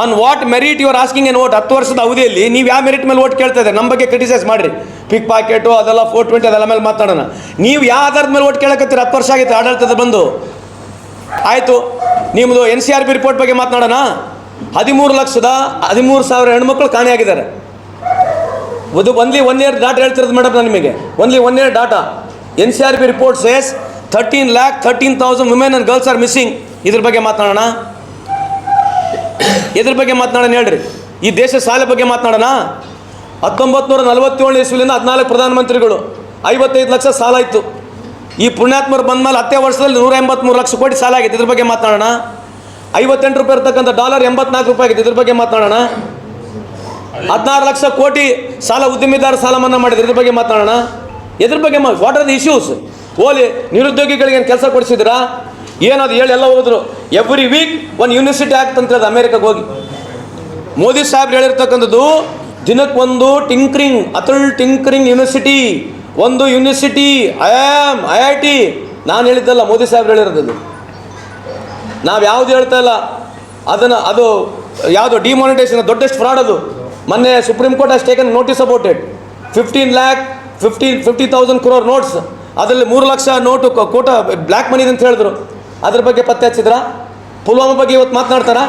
Speaker 1: on what merit you are asking and vote ಹತ್ತು ವರ್ಷದ ಅವಧಿಯಲ್ಲಿ ನೀವು ಯಾವ ಮೆರಿಟ್ ಮೇಲೆ ಓಟ್ ಕೇಳ್ತಾ ಇದ್ದಾರೆ? ನಮ್ಮ ಬಗ್ಗೆ ಕ್ರಿಟಿಸೈಸ್ ಮಾಡಿರಿ. ಪಿಕ್ ಪಾಕೆಟು ಅದೆಲ್ಲ ಫೋರ್ ಟ್ವೆಂಟಿ ಅದೆಲ್ಲ ಮೇಲೆ ಮಾತಾಡೋಣ. ನೀವು ಯಾವ ಆಧಾರದ ಮೇಲೆ ಓಟ್ ಕೇಳಕತ್ತೀರಿ? ಹತ್ತು ವರ್ಷ ಆಗೈತೆ, ಆಡಳಿತದ ಬಂದು. ಆಯಿತು. ನಿಮ್ಮದು N C R B report ಬಗ್ಗೆ ಮಾತನಾಡೋಣ. ಹದಿಮೂರು ಲಕ್ಷದ ಹದಿಮೂರು ಸಾವಿರ ಹೆಣ್ಮಕ್ಳು ಕಾಣೆಯಾಗಿದ್ದಾರೆ ಅದು ಒನ್ಲಿ ಒನ್ ಇಯರ್ ಡಾಟಾ ಹೇಳ್ತಿರೋದು ಮೇಡಮ್ ನಾನು ನಿಮಗೆ. Only one year data N C R B report says thirteen lakh thirteen thousand women and girls are missing ಇದ್ರ ಬಗ್ಗೆ ಮಾತನಾಡೋಣ. ಇದ್ರ ಬಗ್ಗೆ ಮಾತನಾಡೋಣ ಹೇಳ್ರಿ? ಈ ದೇಶ ಸಾಲ ಬಗ್ಗೆ ಮಾತನಾಡೋಣ? ಹತ್ತೊಂಬತ್ತು ನೂರ ನಲವತ್ತೇಳು ಇಸ್ವಿಲಿಂದ ಹದಿನಾಲ್ಕು ಪ್ರಧಾನಮಂತ್ರಿಗಳು, ಐವತ್ತೈದು ಲಕ್ಷ ಸಾಲ ಇತ್ತು. ಈ ಪುಣ್ಯಾತ್ಮರು ಬಂದ ಮೇಲೆ ಹತ್ತೇ ವರ್ಷದಲ್ಲಿ ನೂರ ಎಂಬತ್ಮೂರು ಲಕ್ಷ ಕೋಟಿ ಸಾಲ ಆಗಿತ್ತು. ಇದ್ರ ಬಗ್ಗೆ ಮಾತನಾಡೋಣ. ಐವತ್ತೆಂಟು ರೂಪಾಯಿ ಇರ್ತಕ್ಕಂಥ ಡಾಲರ್ ಎಂಬತ್ನಾಲ್ಕು ರೂಪಾಯಿ ಆಗಿತ್ತು. ಇದ್ರ ಬಗ್ಗೆ ಮಾತನಾಡೋಣ. ಹದಿನಾರು ಲಕ್ಷ ಕೋಟಿ ಸಾಲ ಉದ್ಯಮಿದಾರ ಸಾಲ ಮನ್ನಾ ಮಾಡಿದ್ರು. ಇದ್ರ ಬಗ್ಗೆ ಮಾತನಾಡೋಣ. ಇದ್ರ ಬಗ್ಗೆ ವಾಟ್ ಆರ್ ದ ಇಶ್ಯೂಸ್ ಓಲಿ ನಿರುದ್ಯೋಗಿಗಳಿಗೆ ಏನು ಕೆಲಸ ಕೊಡಿಸಿದ್ರಾ? ಏನದು ಹೇಳಿ ಎಲ್ಲ ಹೋದ್ರು. ಎವ್ರಿ ವೀಕ್ ಒಂದು ಯೂನಿವರ್ಸಿಟಿ ಅಂತ ಹೇಳಿದ ಅಮೇರಿಕಾಗೆ ಹೋಗಿ. ಮೋದಿ ಸಾಹೇಬ್ ಹೇಳಿರ್ತಕ್ಕಂಥದ್ದು ದಿನಕ್ಕೊಂದು ಟಿಂಕ್ರಿಂಗ್ ಅತಳ್ ಟಿಂಕ್ರಿಂಗ್ ಯೂನಿವರ್ಸಿಟಿ ಒಂದು university I am I I T ನಾನು ಹೇಳಿದ್ದಲ್ಲ ಮೋದಿ ಸಾಹೇಬ್ ಹೇಳಿರೋದು. ನಾವು ಯಾವುದು ಹೇಳ್ತಾ ಇಲ್ಲ. ಅದನ್ನು, ಅದು ಯಾವುದು ಡಿಮಾನಿಟೈಸೇಷನ್ ದೊಡ್ಡಷ್ಟು ಫ್ರಾಡ್ ಅದು. ಮೊನ್ನೆ ಸುಪ್ರೀಂ ಕೋರ್ಟ್ ಅಷ್ಟು taken notice about it fifteen lakh fifteen fifty thousand crore notes ಅದರಲ್ಲಿ ಮೂರು ಲಕ್ಷ ನೋಟು ಕೋಟ ಬ್ಲ್ಯಾಕ್ ಮನಿ ಅಂತ ಹೇಳಿದ್ರು. ಅದ್ರ ಬಗ್ಗೆ ಪತ್ತೆ ಹಚ್ಚಿದ್ರ? ಪುಲ್ವಾಮಾ ಬಗ್ಗೆ ಇವತ್ತು ಮಾತನಾಡ್ತಾರ?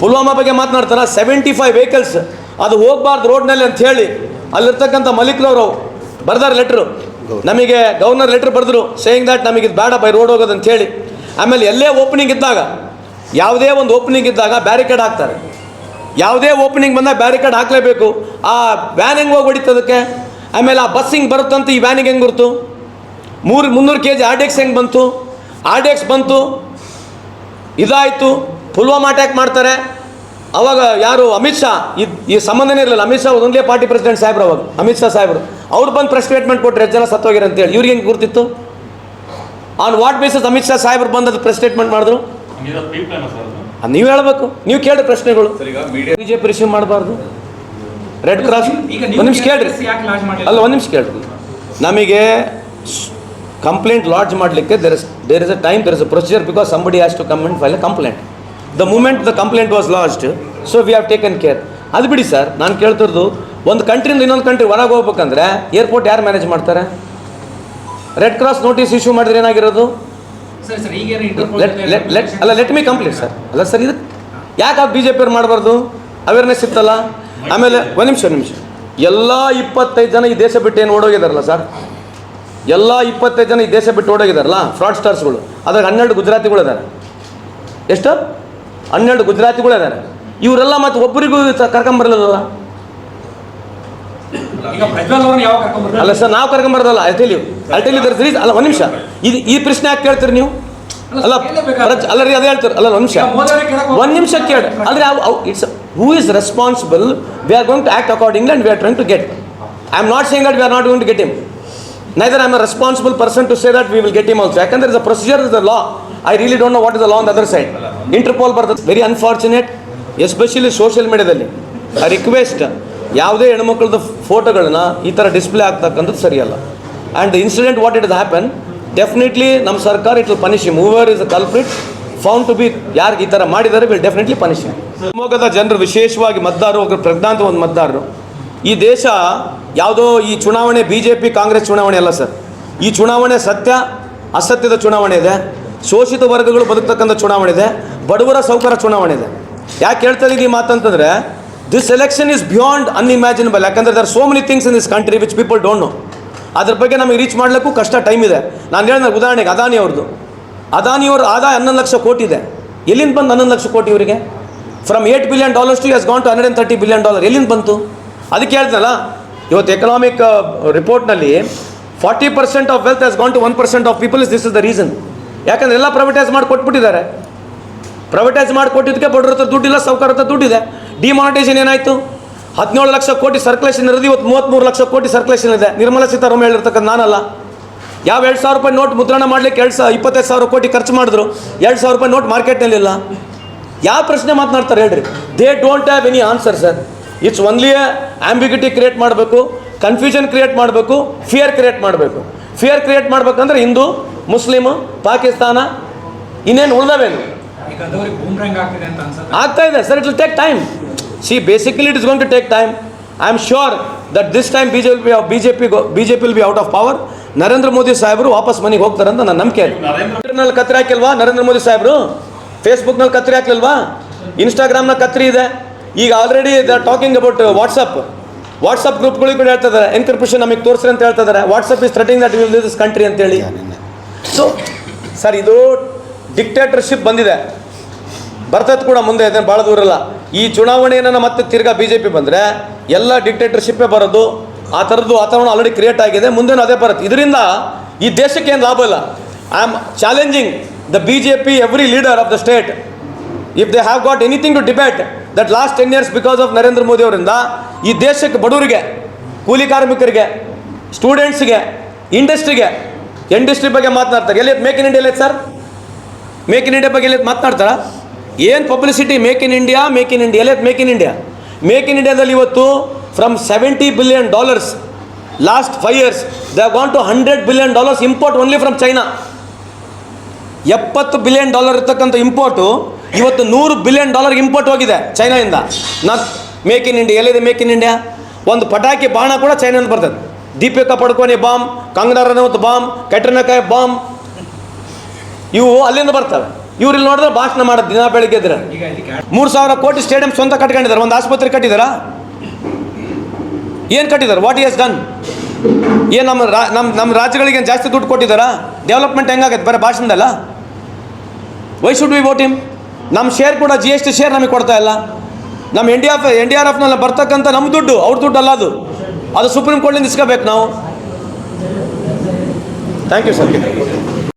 Speaker 1: ಪುಲ್ವಾಮಾ ಬಗ್ಗೆ ಮಾತನಾಡ್ತಾರ? ಸೆವೆಂಟಿ ಫೈವ್ ವೆಹಿಕಲ್ಸ್ ಅದು ಹೋಗಬಾರ್ದು ರೋಡ್ನಲ್ಲಿ ಅಂತ ಹೇಳಿ ಅಲ್ಲಿರ್ತಕ್ಕಂಥ ಮಲಿಕ್ನವರು ಬರ್ದಾರೆ ಲೆಟ್ರು ನಮಗೆ ಗವರ್ನರ್ ಲೆಟ್ರ್ ಬರೆದ್ರು ಸೇಯಿಂಗ್ ದಟ್ ನಮಗೆ ಇದು ಬೇಡ ಬೈ ರೋಡ್ ಹೋಗೋದಂತ ಹೇಳಿ. ಆಮೇಲೆ ಎಲ್ಲೇ ಓಪನಿಂಗ್ ಇದ್ದಾಗ, ಯಾವುದೇ ಒಂದು ಓಪನಿಂಗ್ ಇದ್ದಾಗ ಬ್ಯಾರಿಕೇಡ್ ಹಾಕ್ತಾರೆ. ಯಾವುದೇ ಓಪನಿಂಗ್ ಬಂದಾಗ ಬ್ಯಾರಿಕೇಡ್ ಹಾಕಲೇಬೇಕು. ಆ ವ್ಯಾನ್ ಹೆಂಗೆ ಹೋಗಿ ಹೊಡಿತದಕ್ಕೆ ಆಮೇಲೆ ಆ ಬಸ್ ಹಿಂಗೆ ಬರುತ್ತಂತ ಈ ವ್ಯಾನಿಗೆ ಹೆಂಗೆ ಗುರುತು? ಮೂರು ಮುನ್ನೂರು ಕೆ ಜಿ ಆರ್ ಹೆಂಗೆ ಬಂತು? ಆರ್ ಡಿ ಎಕ್ಸ್ ಬಂತು ಇದಾಯಿತು ಪುಲ್ವಾಮಾ ಅಟ್ಯಾಕ್ ಮಾಡ್ತಾರೆ. ಅವಾಗ ಯಾರು? ಅಮಿತ್ ಶಾ. ಈ ಈ ಸಂಬಂಧನೇ ಇರಲಿಲ್ಲ. ಅಮಿತ್ ಶಾ ಒಂದೇ ಪಾರ್ಟಿ ಪ್ರೆಸಿಡೆಂಟ್ ಸಾಹೇಬ್ರು ಅವಾಗ. ಅಮಿತ್ ಶಾ ಸಾಹೇಬರು. ಅವ್ರು ಬಂದು ಪ್ರೆಸ್ ಸ್ಟೇಟ್ಮೆಂಟ್ ಕೊಟ್ಟರೆ ಎಷ್ಟು ಜನ ಸತ್ತೋಗಿರ ಅಂತೇಳಿ. ಇವ್ರಿಗೆ ಹೆಂಗೆ ಗುರುತಿತ್ತು? On what basis Amit Shah ಸಾಹೇಬ್ರು ಬಂದು ಅದು ಪ್ರೆಸ್ ಸ್ಟೇಟ್ಮೆಂಟ್ ಮಾಡಿದ್ರು? ನೀವು ಹೇಳಬೇಕು. ನೀವು ಕೇಳಿ ಪ್ರಶ್ನೆಗಳು. ಬಿ ಜೆ ಪಿ ರಿಸೀವ್ ಮಾಡಬಾರ್ದು. ರೆಡ್ ಕ್ರಾಸ್
Speaker 2: ಈಗ
Speaker 1: ಒಂದು ನಿಮಿಷ ಕೇಳ್ರಿ. ಅಲ್ಲ ಒಂದು ನಿಮಿಷ ಕೇಳ್ರಿ. ನಮಗೆ ಕಂಪ್ಲೇಂಟ್ ಲಾಡ್ಜ್ ಮಾಡಲಿಕ್ಕೆ there is there is a time there is a procedure because somebody has to come and file a complaint the moment the complaint was lost so we have taken care ಅದು ಬಿಡಿ ಸರ್ ನಾನು ಕೇಳ್ತಿರೋದು ಒಂದು ಕಂಟ್ರಿಯಿಂದ ಇನ್ನೊಂದು ಕಂಟ್ರಿ ಹೊರಗೆ ಹೋಗ್ಬೇಕಂದ್ರೆ ಏರ್ಪೋರ್ಟ್ ಯಾರು ಮ್ಯಾನೇಜ್ ಮಾಡ್ತಾರೆ? ರೆಡ್ ಕ್ರಾಸ್ ನೋಟಿಸ್ ಇಶ್ಯೂ ಮಾಡಿದ್ರೆ ಏನಾಗಿರೋದು?
Speaker 2: ಸರ್ ಸರ್ ಈಗ
Speaker 1: ಲೆಟ್ ಅಲ್ಲ ಲೆಟ್ ಮಿ ಕಂಪ್ಲೀಟ್ ಸರ್ ಅಲ್ಲ ಸರ್ ಇದು ಯಾಕೆ ಆ ಬಿ ಜೆ ಪಿಯವ್ರು ಮಾಡಬಾರ್ದು? ಅವೇರ್ನೆಸ್ ಇತ್ತಲ್ಲ? ಆಮೇಲೆ ಒಂದು ನಿಮಿಷ ಒಂದು ನಿಮಿಷ. ಎಲ್ಲ ಇಪ್ಪತ್ತೈದು ಜನ ಈ ದೇಶ ಬಿಟ್ಟು ಏನು ಓಡೋಗಿದಾರಲ್ಲ ಸರ್ ಎಲ್ಲ ಇಪ್ಪತ್ತೈದು ಜನ ಈ ದೇಶ ಬಿಟ್ಟು ಓಡೋಗಿದಾರಲ್ಲ ಫ್ರಾಡ್ ಸ್ಟಾರ್ಸ್ಗಳು ಅದ್ರಾಗ ಹನ್ನೆರಡು ಗುಜರಾತಿಗಳು ಇದ್ದಾರೆ ಎಷ್ಟು? ಹನ್ನೆರಡು ಗುಜರಾತಿಗಳು ಇದ್ದಾರೆ ಇವರೆಲ್ಲ ಮತ್ತೆ ಒಬ್ಬರಿಗೂ ಕರ್ಕೊಂಬರಲಿಲ್ಲ
Speaker 2: ಕರ್ಕೊಂಡ್ಬರ್ತಾರೆ
Speaker 1: ಅಲ್ಲ ಸರ್ ನಾವು ಕರ್ಕೊಂಬರೋದಲ್ಲ I tell you I tell you there is ಅಲ್ಲ ಒಂದು ನಿಮಿಷ. ಇದು ಈ ಪ್ರಶ್ನೆ ಯಾಕೆ ಕೇಳ್ತೀರಿ ನೀವು? ಅಲ್ಲ ಅಲ್ಲ ರೀ ಅದೇ ಹೇಳ್ತಾರೆ ಅಲ್ಲ ಒಂದು ನಿಮಿಷ. ಒಂದು ನಿಮಿಷ ಕೇಳಿ ಅಂದರೆ it's who is responsible we are going to act according and we are trying to get I am not saying that we are not going to get him neither I am responsible person to say that we will get him also ಯಾಕಂದ್ರೆ is a procedure is the law I really don't know what is the law on the other side Interpol ಬರ್ತದೆ ವೆರಿ ಅನ್ಫಾರ್ಚುನೇಟ್ ಎಸ್ಪೆಷಲಿ ಸೋಷಿಯಲ್ ಮೀಡಿಯಾದಲ್ಲಿ ಐ ರಿಕ್ವೆಸ್ಟ್ ಯಾವುದೇ ಹೆಣ್ಮಕ್ಳದ್ದು ಫೋಟೋಗಳನ್ನ ಈ ಥರ ಡಿಸ್ಪ್ಲೇ ಆಗ್ತಕ್ಕಂಥದ್ದು ಸರಿಯಲ್ಲ. And the incident what it happen definitely ನಮ್ಮ ಸರ್ಕಾರ it will punish mower is a culprit found to be ಯಾರಿಗೆ ಈ ಥರ ಮಾಡಿದ್ದಾರೆ ವಿಲ್ ಡೆಫಿನೆಟ್ಲಿ ಪನಿಷ್ ಶಿವಮೊಗ್ಗದ ಜನರು ವಿಶೇಷವಾಗಿ ಮತದಾರರು ಒಬ್ಬರು ಪ್ರಜ್ಞಾಂತ ಒಂದು ಮತದಾರರು, ಈ ದೇಶ ಯಾವುದೋ ಈ ಚುನಾವಣೆ ಬಿ ಜೆ ಪಿ ಕಾಂಗ್ರೆಸ್ ಚುನಾವಣೆ ಅಲ್ಲ ಸರ್. ಈ ಚುನಾವಣೆ ಸತ್ಯ, ಅಸತ್ಯದ ಚುನಾವಣೆ ಇದೆ. ಶೋಷಿತ ವರ್ಗಗಳು ಬದುಕ್ತಕ್ಕಂಥ ಚುನಾವಣೆ ಇದೆ. ಬಡವರ ಸೌಕರ್ಯ ಚುನಾವಣೆ ಇದೆ. ಯಾಕೆ ಹೇಳ್ತಾ ಇದ್ದೀನಿ ಮಾತಂತಂದರೆ this election is beyond unimaginable ಯಾಕಂದರೆ there so many things in this country which people don't know ಅದ್ರ ಬಗ್ಗೆ ನಮಗೆ ರೀಚ್ ಮಾಡಲಿಕ್ಕೂ ಕಷ್ಟ ಟೈಮ್ ಇದೆ. ನಾನು ಹೇಳಿದ ಉದಾಹರಣೆಗೆ ಅದಾನಿ ಅವ್ರದ್ದು ಅದಾನಿಯವ್ರ ಆದಾಯ ಹನ್ನೊಂದು ಲಕ್ಷ ಕೋಟಿ ಇದೆ. ಎಲ್ಲಿಂದ ಬಂದು ಹನ್ನೊಂದು ಲಕ್ಷ ಕೋಟಿ ಇವರಿಗೆ? From eight billion dollars to is gone to hundred and thirty billion dollar ಎಲ್ಲಿಂದ ಬಂತು? ಅದಕ್ಕೆ ಹೇಳ್ತನಲ್ಲ ಇವತ್ತು economic ರಿಪೋರ್ಟ್ನಲ್ಲಿ forty percent of wealth has gone to one percent of people is this is the reason ಯಾಕಂದ್ರೆ ಎಲ್ಲ ಪ್ರೈವೇಟೈಸ್ ಮಾಡಿ ಕೊಟ್ಬಿಟ್ಟಿದ್ದಾರೆ. ಪ್ರೈವೇಟೈಸ್ ಮಾಡಿ ಕೊಟ್ಟಿದ್ದಕ್ಕೆ ಬಡವ್ರ ಹತ್ರ ದುಡ್ಡಿಲ್ಲ, ಸಾವುಕಾರ ಹತ್ರ ದುಡ್ಡಿದೆ. ಡಿಮಾನಿಟೈಸೇಷನ್ ಏನಾಯಿತು? ಹದಿನೇಳು ಲಕ್ಷ ಕೋಟಿ ಸರ್ಕ್ಯುಲೇಷನ್ ಇರೋದು, ಇವತ್ತು ಮೂವತ್ತ್ಮೂರು ಲಕ್ಷ ಕೋಟಿ ಸರ್ಕ್ಯುಲೇಷನ್ ಇದೆ. ನಿರ್ಮಲಾ ಸೀತಾರಾಮನ್ ಹೇಳಿರ್ತಕ್ಕಂಥ ನಾನಲ್ಲ. ಯಾವ ಎರಡು ಸಾವಿರ ರೂಪಾಯಿ ನೋಟ್ ಮುದ್ರಣ ಮಾಡಲಿಕ್ಕೆ ಎರಡು ಸಾವಿರ ಇಪ್ಪತ್ತೈದು ಸಾವಿರ ಕೋಟಿ ಖರ್ಚು ಮಾಡಿದ್ರು, ಎರಡು ಸಾವಿರ ರೂಪಾಯಿ ನೋಟ್ ಮಾರ್ಕೆಟ್ನಲ್ಲಿಲ್ಲ ಯಾವ ಪ್ರಶ್ನೆ ಮಾತನಾಡ್ತಾರೆ ಹೇಳ್ರಿ? They don't have any answer sir it's only ambiguity create ಮಾಡಬೇಕು ಕನ್ಫ್ಯೂಷನ್ ಕ್ರಿಯೇಟ್ ಮಾಡಬೇಕು ಫಿಯರ್ ಕ್ರಿಯೇಟ್ ಮಾಡಬೇಕು. ಫಿಯರ್ ಕ್ರಿಯೇಟ್ ಮಾಡ್ಬೇಕಂದ್ರೆ ಹಿಂದೂ ಮುಸ್ಲಿಮು ಪಾಕಿಸ್ತಾನ ಇನ್ನೇನು ಉಳ್ದವೇನು?
Speaker 2: ಈಗ ಅದವ್ರಿಗೆ ಬೂಮ್ರಂಗ್ ಆಗ್ತಿದೆ ಅಂತ ಅನ್ಸುತ್ತೆ.
Speaker 1: ಆಗ್ತಾ ಇದೆ sir it will take time see basically it is going to take time I am sure that this time B J P B J P B J P will be out of power Narendra Modi ಸಾಹೇಬರು ವಾಪಸ್ ಮನೆಗೆ ಹೋಗ್ತಾರೆ ಅಂತ ನನ್ನ ನಂಬಿಕೆ. ಕತ್ತರಿ
Speaker 3: ನರೇಂದ್ರ
Speaker 1: ಟ್ವಿಟರ್ನಲ್ಲಿ ಕತ್ರಿ ಹಾಕಿಲ್ವಾ ನರೇಂದ್ರ ಮೋದಿ ಸಾಹೇಬರು? ಫೇಸ್ಬುಕ್ನಲ್ಲಿ ಕತ್ರಿ ಹಾಕ್ಲಿಲ್ವಾ? ಇನ್ಸ್ಟಾಗ್ರಾಮ್ನ ಕತ್ರಿ ಇದೆ. ಈಗ already they talking about WhatsApp WhatsApp ಗ್ರೂಪ್ಗಳಿಗೆ ಕೂಡ ಹೇಳ್ತಾ ಇದ್ದಾರೆ ಎನ್ಕ್ರಿಪ್ಷನ್ ನಮಗೆ ತೋರಿಸ್ರಿ ಅಂತ ಹೇಳ್ತಾ ಇದ್ದಾರೆ WhatsApp is threatening that will this country ಅಂತೇಳಿ ಸೊ ಸರ್ ಇದು ಡಿಕ್ಟೇಟರ್ಶಿಪ್ ಬಂದಿದೆ. ಬರ್ತದೆ ಕೂಡ ಮುಂದೆ ಇದೆ ಭಾಳ ದೂರ ಇಲ್ಲ ಈ ಚುನಾವಣೆಯನ್ನು ಮತ್ತೆ ತಿರ್ಗಾ ಬಿ ಜೆ ಪಿ ಬಂದರೆ ಎಲ್ಲ ಡಿಕ್ಟೇಟರ್ಶಿಪ್ಪೇ ಬರೋದು ಆ ಥರದ್ದು ವಾತಾವರಣ ಆಲ್ರೆಡಿ ಕ್ರಿಯೇಟ್ ಆಗಿದೆ. ಮುಂದೆನೂ ಅದೇ ಬರುತ್ತೆ. ಇದರಿಂದ ಈ ದೇಶಕ್ಕೆ ಏನು ಲಾಭ ಇಲ್ಲ. I am challenging the B J P every leader of the state if they have got anything to debate that last ten years because of Narendra Modi ಅವರಿಂದ ಈ ದೇಶಕ್ಕೆ ಬಡವರಿಗೆ, ಕೂಲಿ ಕಾರ್ಮಿಕರಿಗೆ ಸ್ಟೂಡೆಂಟ್ಸ್ಗೆ ಇಂಡಸ್ಟ್ರಿಗೆ ಇಂಡಸ್ಟ್ರಿ ಬಗ್ಗೆ ಮಾತನಾಡ್ತಾರೆ. ಎಲ್ಲಿ ಮೇಕ್ ಇನ್ ಇಂಡಿಯಾ ಎಲ್ಲಿ ಸರ್ ಮೇಕ್ ಇನ್ ಇಂಡಿಯಾ ಬಗ್ಗೆ ಎಲ್ಲಿ ಮಾತನಾಡ್ತಾರಾ? ಏನು publicity make in India make in India ಎಲ್ಲಿ make in India make in ಇಂಡಿಯಾದಲ್ಲಿ ಇವತ್ತು from seventy billion dollars last five years the gone to hundred billion dollars import only from China ಎಪ್ಪತ್ತು ಬಿಲಿಯನ್ ಡಾಲರ್ ಇರ್ತಕ್ಕಂಥ ಇಂಪೋರ್ಟು ಇವತ್ತು ನೂರು ಬಿಲಿಯನ್ ಡಾಲರ್ ಇಂಪೋರ್ಟ್ ಹೋಗಿದೆ ಚೈನಾದಿಂದ. ನಾ ಮೇಕ್ ಇನ್ ಇಂಡಿಯಾ, ಎಲ್ಲಿದೆ ಮೇಕ್ ಇನ್ ಇಂಡಿಯಾ? ಒಂದು ಪಟಾಕಿ ಬಾಣ ಕೂಡ ಚೈನಾದಿಂದ ಬರ್ತದೆ. ದೀಪಿಕಾ ಪಡ್ಕೋನಿ ಬಾಂಬ್, ಕಂಗನಾ ರನೌತ್ ಬಾಂಬ್ ಕೆಟ್ರನಕಾಯಿ ಬಾಂಬ್, ಇವು ಅಲ್ಲಿಂದ ಬರ್ತವೆ. ಇವ್ರು ಇಲ್ಲಿ ನೋಡಿದ್ರೆ ಭಾಷಣ ಮಾಡೋದು ದಿನ ಬೆಳಿಗ್ಗೆ ಇದ್ರೆ ಮೂರು ಸಾವಿರ ಕೋಟಿ ಸ್ಟೇಡಿಯಂ ಸ್ವಂತ ಕಟ್ಕೊಂಡಿದ್ದಾರೆ. ಒಂದು ಆಸ್ಪತ್ರೆ ಕಟ್ಟಿದಾರಾ? ಏನು ಕಟ್ಟಿದ್ದಾರೆ ವಾಟ್ ಈಸ್ ಡನ್ ಏನು ನಮ್ಮ ನಮ್ಮ ನಮ್ಮ ರಾಜ್ಯಗಳಿಗೆ ಜಾಸ್ತಿ ದುಡ್ಡು ಕೊಟ್ಟಿದ್ದಾರಾ ಡೆವಲಪ್ಮೆಂಟ್ ಹೆಂಗಾಗತ್ತೆ? ಬರೀ ಭಾಷಣದಲ್ಲ? Why should we vote him ನಮ್ಮ ಶೇರ್ ಕೂಡ ಜಿ ಎಸ್ ಟಿ ಶೇರ್ ನಮಗೆ ಕೊಡ್ತಾ ಇಲ್ಲ. ನಮ್ಮ N D F N D R ಎಫ್ನಲ್ಲಿ ಬರ್ತಕ್ಕಂಥ ನಮ್ಮ ದುಡ್ಡು, ಅವ್ರ ದುಡ್ಡು ಅಲ್ಲ ಅದು ಅದು ಸುಪ್ರೀಂ ಕೋರ್ಟ್ನಿಂದ ಇಸ್ಕೋಬೇಕು ನಾವು. Thank you sir